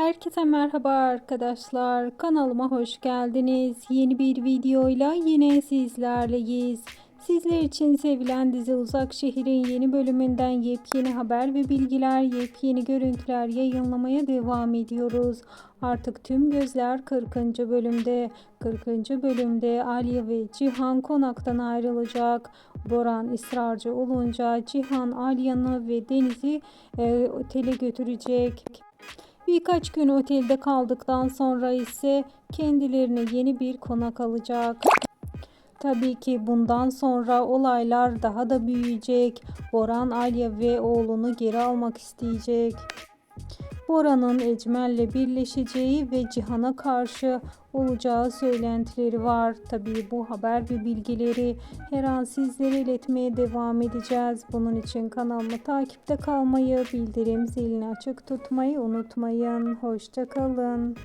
Herkese merhaba arkadaşlar. Kanalıma hoş geldiniz. Yeni bir videoyla yine sizlerleyiz. Sizler için sevilen dizi Uzak Şehir'in yeni bölümünden yepyeni haber ve bilgiler, yepyeni görüntüler yayınlamaya devam ediyoruz. Artık tüm gözler 40. bölümde. 40. bölümde Aliye ve Cihan konaktan ayrılacak. Boran ısrarcı olunca Cihan Alya'nı ve Deniz'i e, otele götürecek. Birkaç gün otelde kaldıktan sonra ise kendilerine yeni bir konak alacak. Tabii ki bundan sonra olaylar daha da büyüyecek. Boran Alya ve oğlunu geri almak isteyecek. Bora'nın Ecmel'le birleşeceği ve Cihan'a karşı olacağı söylentileri var. Tabii bu haber ve bilgileri her an sizlere iletmeye devam edeceğiz. Bunun için kanalımı takipte kalmayı, bildirim zilini açık tutmayı unutmayın. Hoşçakalın.